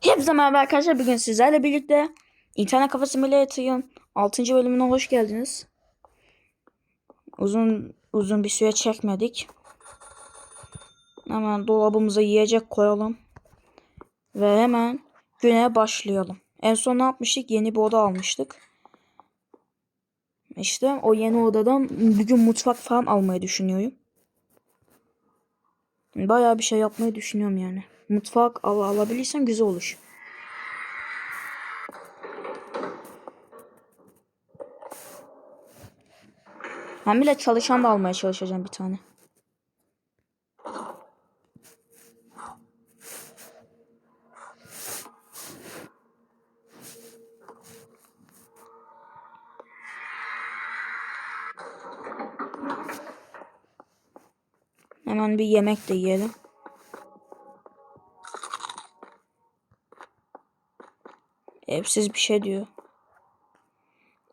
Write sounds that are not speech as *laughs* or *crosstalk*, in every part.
Hepinize merhaba arkadaşlar. Bugün sizlerle birlikte İnternet Kafa Simulator'ın 6. bölümüne hoş geldiniz. Uzun uzun bir süre çekmedik. Hemen dolabımıza yiyecek koyalım. Ve hemen güne başlayalım. En son ne yapmıştık? Yeni bir oda almıştık. İşte o yeni odadan bir gün mutfak falan almayı düşünüyorum. Bayağı bir şey yapmayı düşünüyorum yani. Mutfak al alabilirsem güzel olur. Ben bile çalışan da almaya çalışacağım bir tane. Hemen bir yemek de yiyelim. Evsiz bir şey diyor.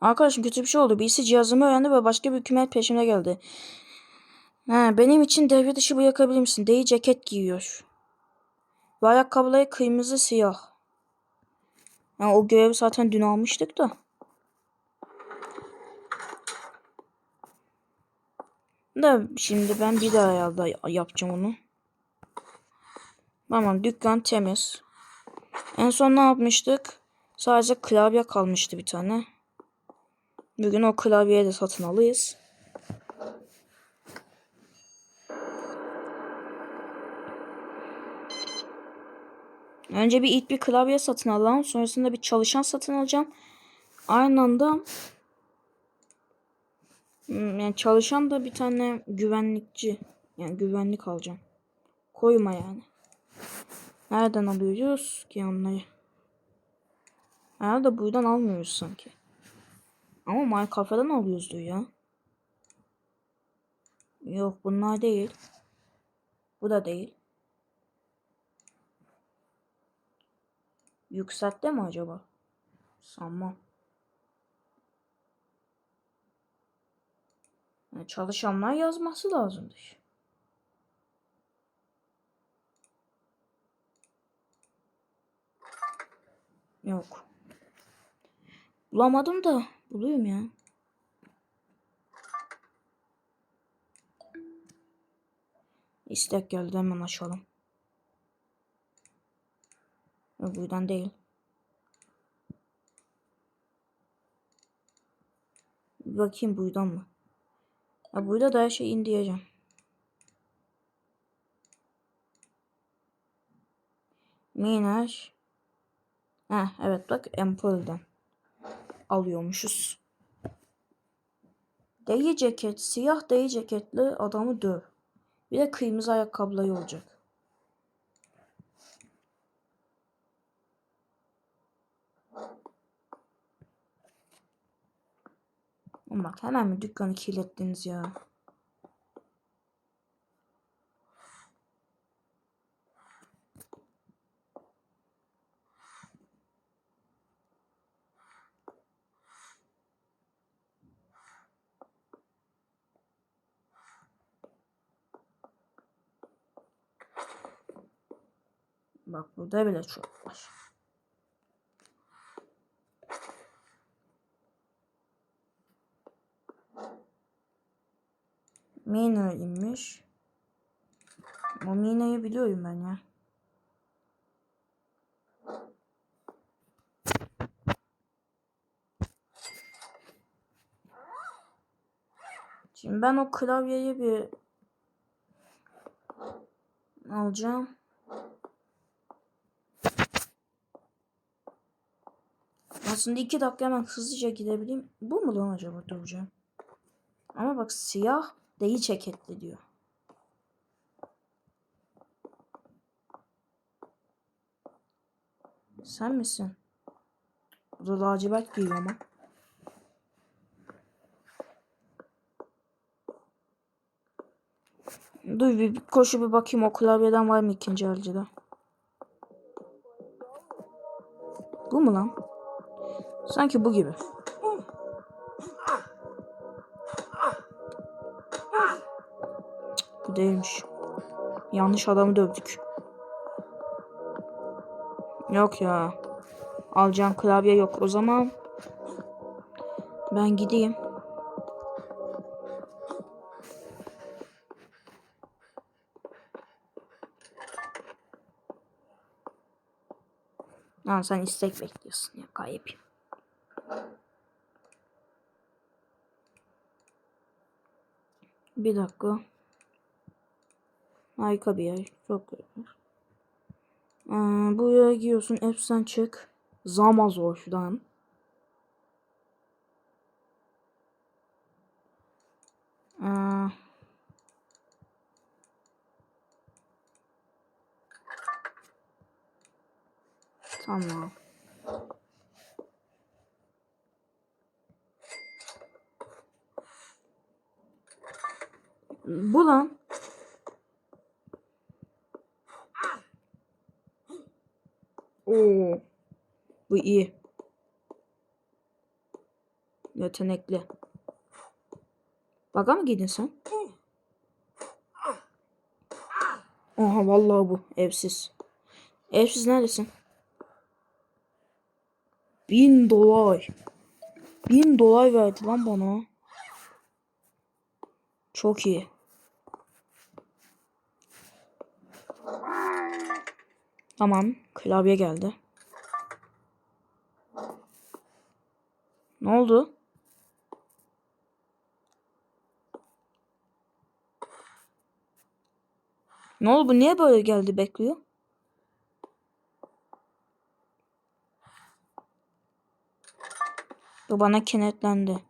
Arkadaşım kötü bir şey oldu. Birisi cihazımı öğrendi ve başka bir hükümet peşime geldi. Ha, benim için devre dışı bırakabilir misin? Deyi ceket giyiyor. Ve ayakkabıları kırmızı siyah. Yani o görevi zaten dün almıştık da. Da şimdi ben bir daha herhalde yapacağım onu. Tamam dükkan temiz. En son ne yapmıştık? Sadece klavye kalmıştı bir tane. Bugün o klavyeyi de satın alıyız. Önce bir ilk bir klavye satın alalım. Sonrasında bir çalışan satın alacağım. Aynı anda Hmm, yani çalışan da bir tane güvenlikçi. Yani güvenlik alacağım. Koyma yani. Nereden alıyoruz ki onları? Herhalde buradan almıyoruz sanki. Ama My Cafe'den alıyoruzdur ya. Yok bunlar değil. Bu da değil. Yükseltti mi acaba? Sanmam. Yani çalışanlar yazması lazımdır. Yok. Bulamadım da buluyorum ya. İstek geldi hemen açalım. Yok, buradan değil. Bir bakayım buradan mı? Ya burada da her şey indireceğim. Miner. Ha evet bak Ampul'den alıyormuşuz. Deri ceket, siyah deri ceketli adamı döv. Bir de kırmızı ayakkabıları olacak. Bak hemen mi dükkanı kirlettiniz ya? Bak burada bile çok var. Mina inmiş. O Mina'yı biliyorum ben ya. Şimdi ben o klavyeyi bir alacağım. Aslında iki dakika hemen hızlıca gidebileyim. Bu mu lan acaba duracağım? Ama bak siyah değil ceketli diyor. Sen misin? Bu da lacivert giyiyor ama. Dur bir, koşu bir bakayım o klavyeden var mı ikinci elcide? Bu mu lan? Sanki bu gibi. Bu değilmiş. Yanlış adamı dövdük. Yok ya. Alacağım klavye yok. O zaman ben gideyim. Lan sen istek bekliyorsun ya kayıp. Bir dakika. Harika bir yer. Çok güzel. Ee, buraya giyiyorsun. Apps'ten çık. Zamazor'dan. Ee, tamam. Bu lan. Oo. Bu iyi. Yetenekli. Baga mı giydin sen? Oha vallahi bu evsiz. Evsiz neredesin? Bin dolar. Bin dolar verdi lan bana. Çok iyi. Tamam. Klavye geldi. Ne oldu? Ne oldu bu niye böyle geldi bekliyor? Bu bana kenetlendi.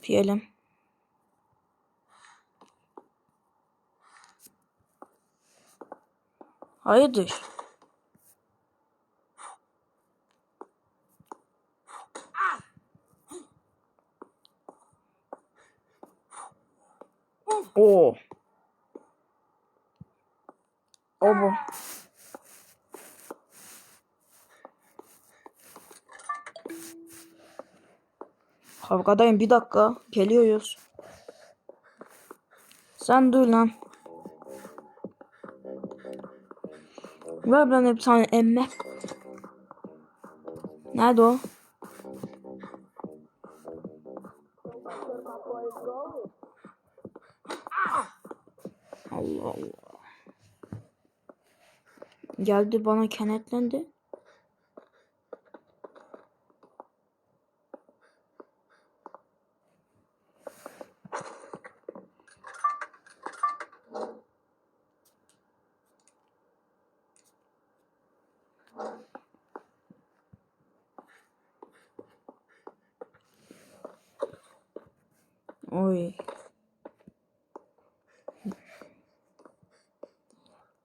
Süpürelim. Hayırdır? Oo. O bu. Kavgadayım bir dakika. Geliyoruz. Sen dur lan. Ver bana bir tane emme. Nerede o? Allah Allah. Geldi bana kenetlendi.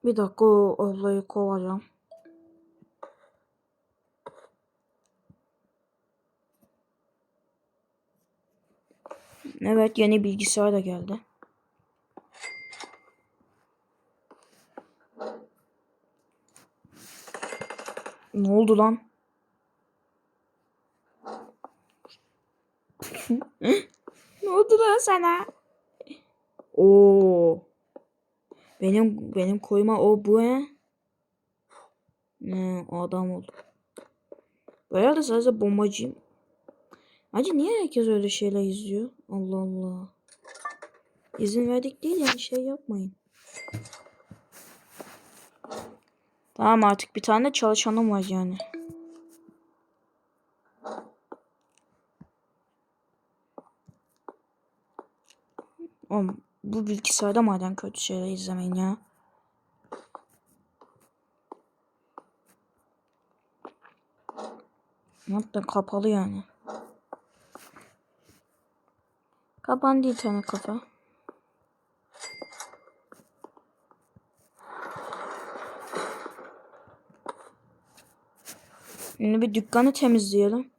Bir dakika o kovacağım. Evet yeni bilgisayar da geldi. Ne oldu lan? *laughs* ne oldu lan sana? Oo. Benim benim koyma o bu ne? Ne adam oldu. Bayağı da sadece bombacıyım. Acı niye herkes öyle şeyler izliyor? Allah Allah. İzin verdik değil yani şey yapmayın. Tamam artık bir tane çalışanım var yani. Oğlum bu bilgisayarda maden kötü şeyler izlemeyin ya. Hatta kapalı yani. Kapandı internet kafa. Şimdi bir dükkanı temizleyelim.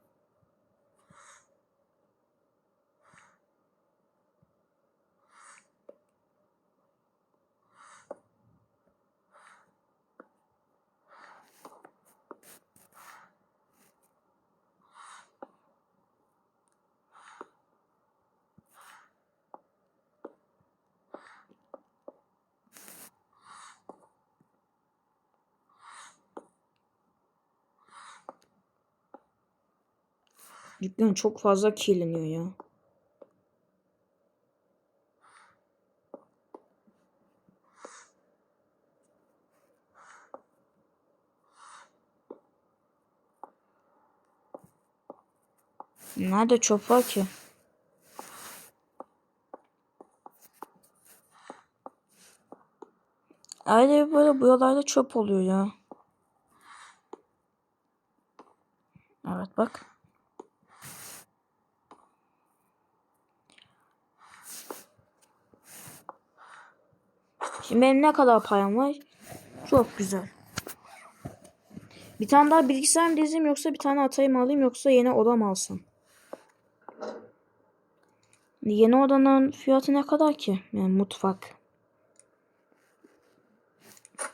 Dükkan çok fazla kirleniyor ya. Nerede çöp var ki? Ayrıca böyle buralarda çöp oluyor ya. Evet bak. Şimdi benim ne kadar param var? Çok güzel. Bir tane daha bilgisayar mı dizeyim yoksa bir tane atayım alayım yoksa yeni oda mı alsam? Yeni odanın fiyatı ne kadar ki? Yani mutfak.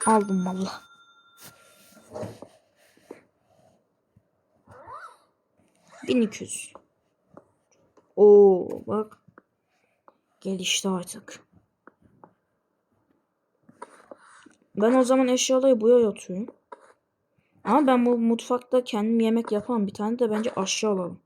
Aldım valla. Bin iki yüz. Oo bak. Gelişti artık. Ben o zaman eşyaları buraya atıyorum. Ama ben bu mutfakta kendim yemek yapamam. Bir tane de bence aşağı alalım.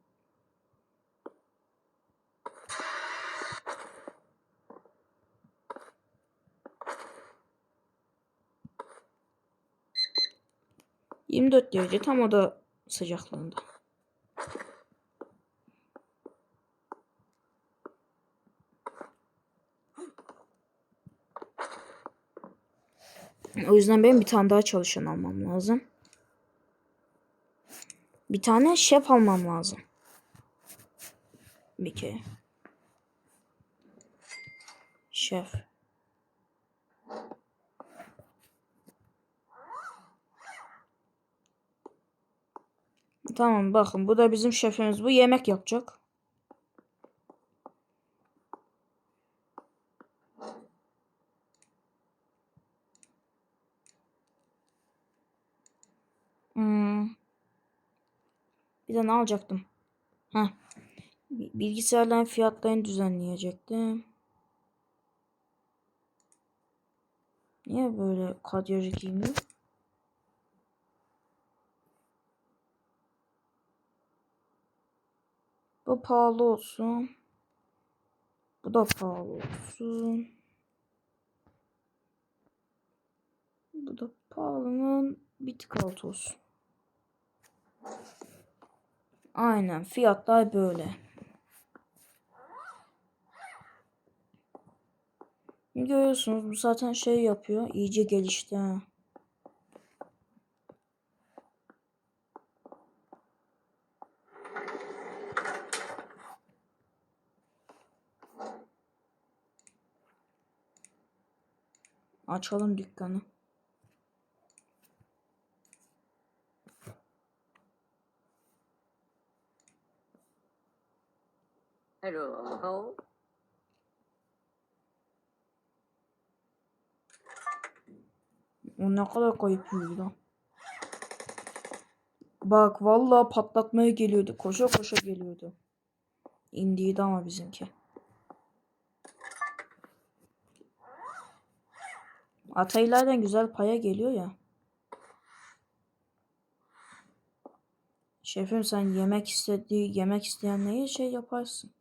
Yirmi dört derece tam oda sıcaklığında. O yüzden benim bir tane daha çalışan almam lazım. Bir tane şef almam lazım. Bir kere. Şef. Tamam bakın bu da bizim şefimiz. Bu yemek yapacak. Hmm. Bir de ne alacaktım? Heh. Bilgisayarların fiyatlarını düzenleyecektim. Niye böyle kadyacı giymiyor? Bu pahalı olsun. Bu da pahalı olsun. Bu da pahalının bir tık altı olsun. Aynen fiyatlar böyle. Görüyorsunuz bu zaten şey yapıyor. iyice gelişti ha. Açalım dükkanı. Hello. O ne kadar kayıp lan. Bak vallahi patlatmaya geliyordu. Koşa koşa geliyordu. İndiydi ama bizimki. Ataylardan güzel paya geliyor ya. Şefim sen yemek istediği yemek isteyen neye şey yaparsın.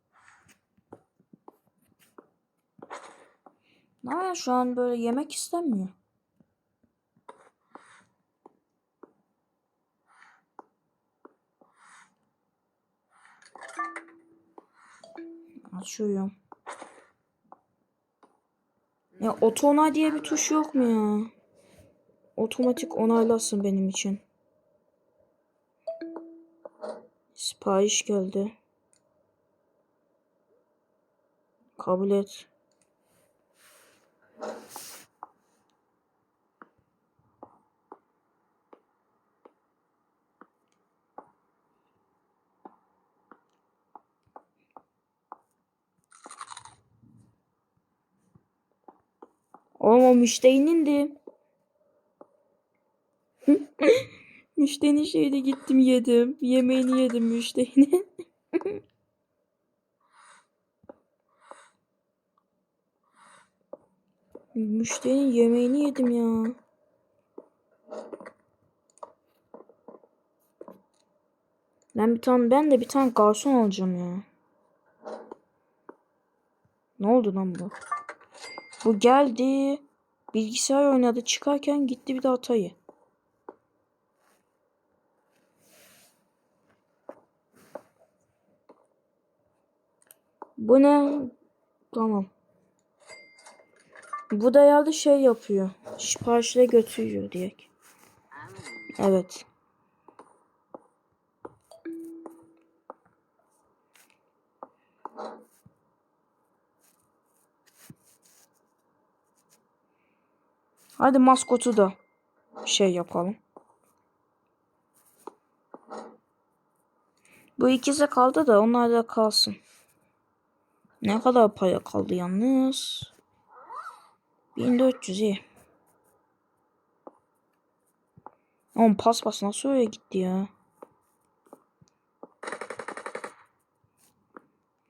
Ama şu an böyle yemek istemiyor. Açıyorum. Ya oto onay diye bir tuş yok mu ya? Otomatik onaylasın benim için. Sipariş geldi. Kabul et. Oğlum o müşterinin *laughs* Müşterinin şeyde gittim yedim. Yemeğini yedim müşterinin. *laughs* Müşterinin yemeğini yedim ya. Ben bir tane ben de bir tane garson alacağım ya. Ne oldu lan bu? Bu geldi. Bilgisayar oynadı çıkarken gitti bir de atayı. Bu ne? Tamam. Bu da herhalde şey yapıyor. Siparişle götürüyor diye. Evet. Hadi maskotu da şey yapalım. Bu ikisi kaldı da onlar da kalsın. Ne kadar para kaldı yalnız? 1400 iyi. Oğlum paspas nasıl öyle gitti ya?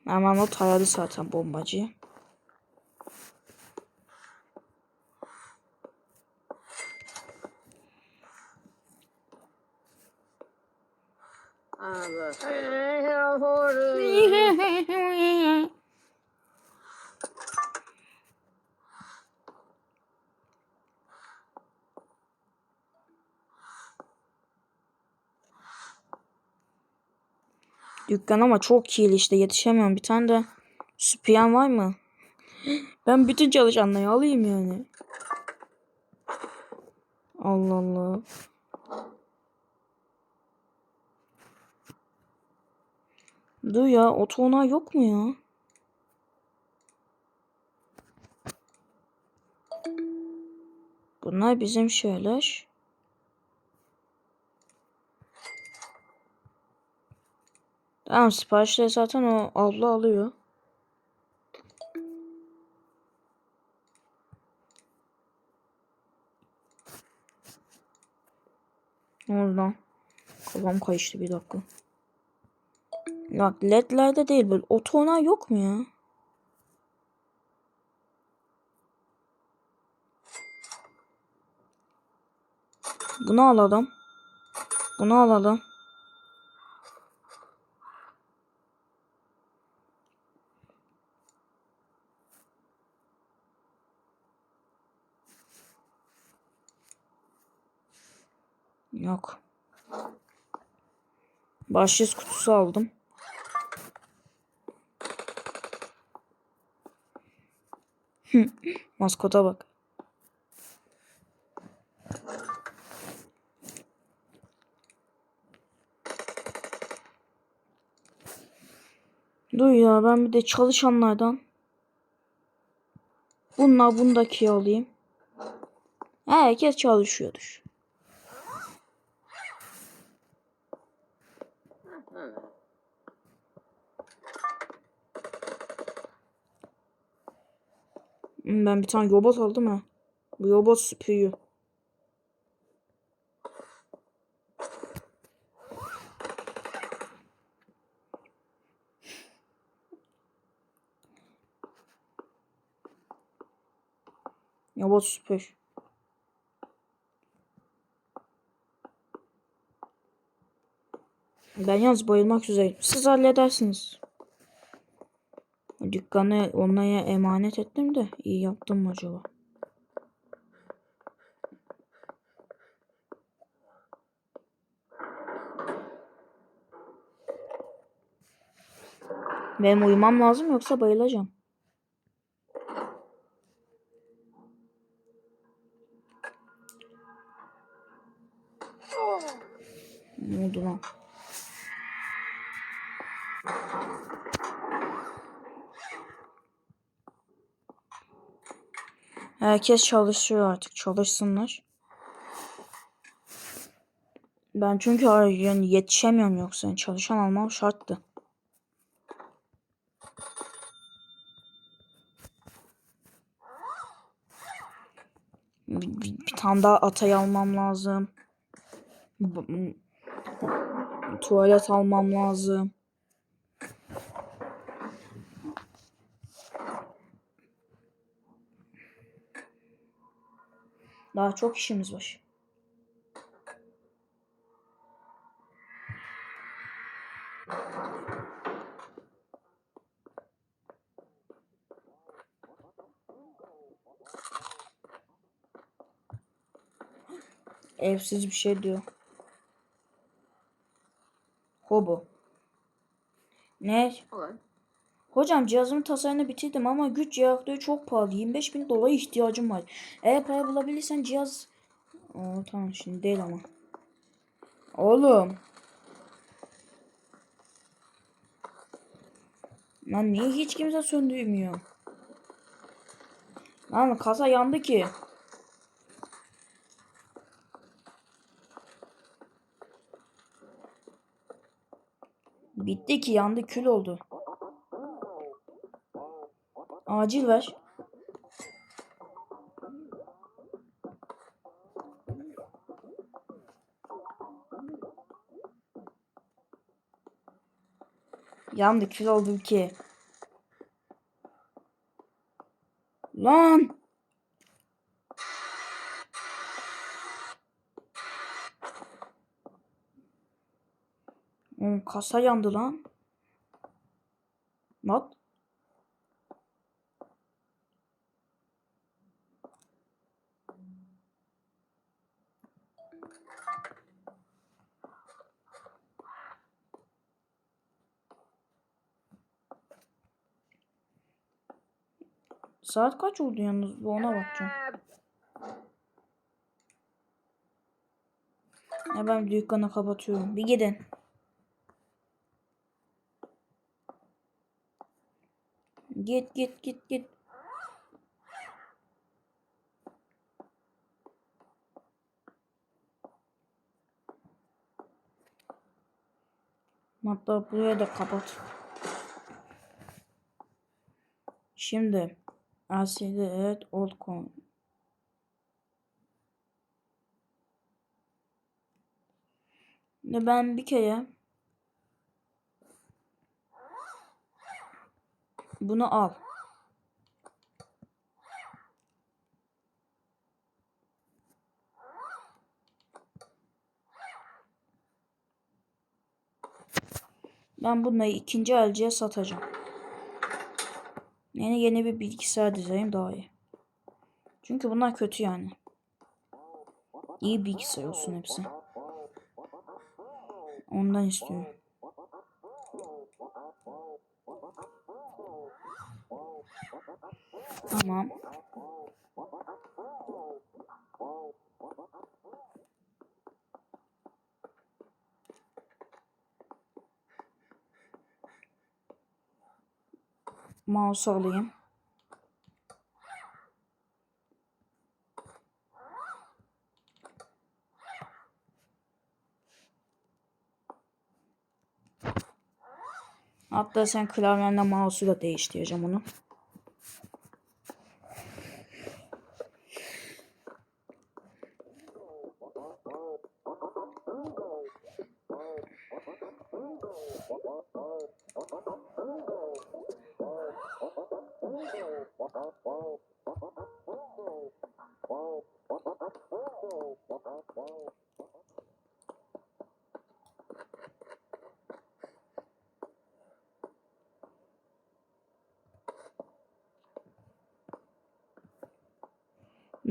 Hemen o taradı zaten bombacı. Dükkan ama çok kirli işte yetişemiyorum. Bir tane de süpüyen var mı? Ben bütün çalışanları alayım yani. Allah Allah. Dur ya otona yok mu ya? Bunlar bizim şeyler. Tamam siparişleri zaten o abla alıyor. Ne oldu lan? Kafam karıştı bir dakika. Bak ledlerde değil böyle otona yok mu ya? Bunu alalım. Bunu alalım. Yok. Başyüz kutusu aldım. Maskota bak. Dur ya ben bir de çalışanlardan bununla bundaki alayım. Herkes çalışıyordur. Ben bir tane robot aldım ha. Bu robot süpürüyor. Robot süpür. Ben yalnız bayılmak üzereyim. Siz halledersiniz. Dükkanı onlara emanet ettim de iyi yaptım mı acaba? Benim uyumam lazım yoksa bayılacağım. Ne oldu lan? Herkes çalışıyor artık. Çalışsınlar. Ben çünkü yani yetişemiyorum yoksa. Çalışan almam şarttı. Bir, bir- bir tane daha atay almam lazım. Tuvalet almam lazım. Daha çok işimiz var. Evsiz bir şey diyor. Hobo. Ne? Olur. Hocam cihazımın tasarımını bitirdim ama güç cihazları çok pahalı. 25 bin dolara ihtiyacım var. Eğer para bulabilirsen cihaz... Oo, tamam şimdi değil ama. Oğlum. Lan niye hiç kimse söndürmüyor? Lan kasa yandı ki. Bitti ki yandı kül oldu. Acil ver. Yandı kül oldu ki. Lan. Oğlum kasa yandı lan. Bak. Saat kaç oldu yalnız? Bu ona bakacağım. Ya ben dükkanı kapatıyorum. Bir gidin. Git git git git. Hatta buraya da kapat. Şimdi LCD evet old coin. Ne ben bir kere bunu al. Ben bunları ikinci elciye satacağım. Yani yeni bir bilgisayar dizayn daha iyi. Çünkü bunlar kötü yani. İyi bilgisayar olsun hepsi. Ondan istiyorum. Tamam. Mouse alayım. Hatta sen klavyenle mouse'u da değiştireceğim onu.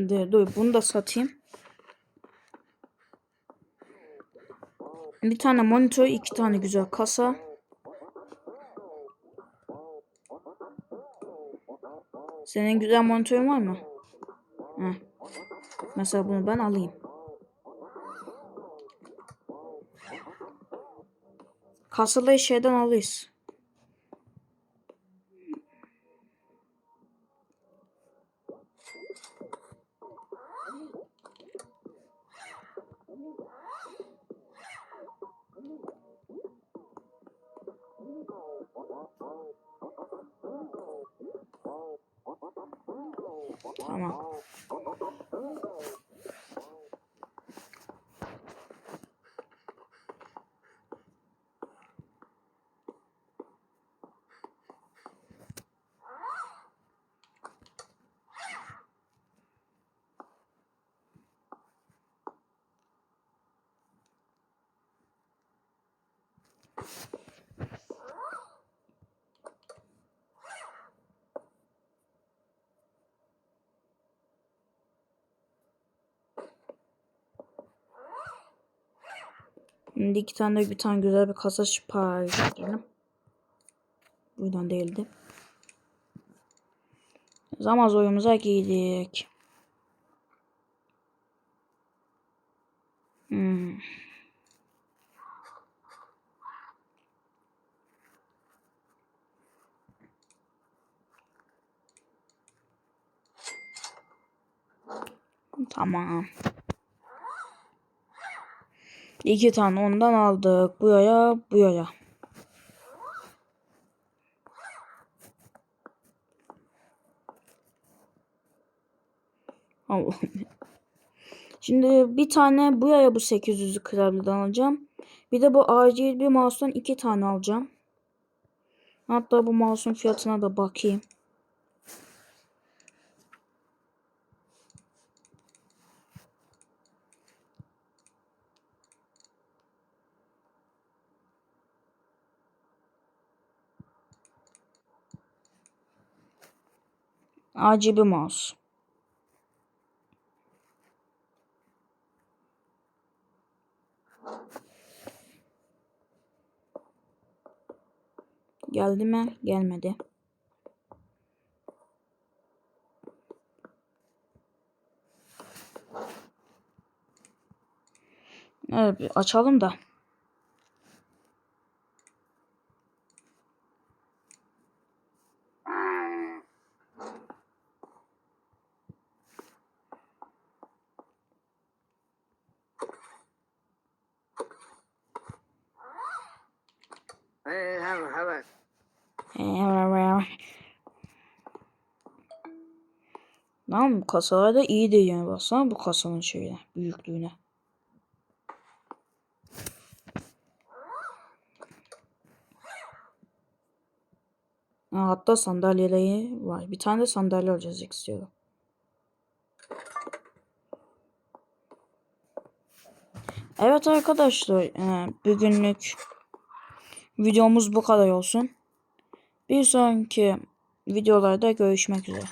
De, dur bunu da satayım. Bir tane monitör, iki tane güzel kasa. Senin güzel monitörün var mı? Heh. Mesela bunu ben alayım. Kasalayı şeyden alırız. Tamam. you Şimdi iki tane bir tane güzel bir kasa sipariş edelim. Buradan değildi. Zamaz oyumuza giydik. Hmm. Tamam. İki tane ondan aldık. Bu yaya, bu yaya. Şimdi bir tane bu yaya bu 800'lü klavyeden alacağım. Bir de bu acil bir mouse'dan iki tane alacağım. Hatta bu mouse'un fiyatına da bakayım. RGB mouse. Geldi mi? Gelmedi. Evet, açalım da. A. Lan bu kasalar da iyi değil yani baksana bu kasanın şeyine, büyüklüğüne. Ha, hatta sandalyeleri var. Bir tane de sandalye alacağız istiyorum. Evet arkadaşlar, e, bugünlük videomuz bu kadar olsun. Bir sonraki videolarda görüşmek üzere.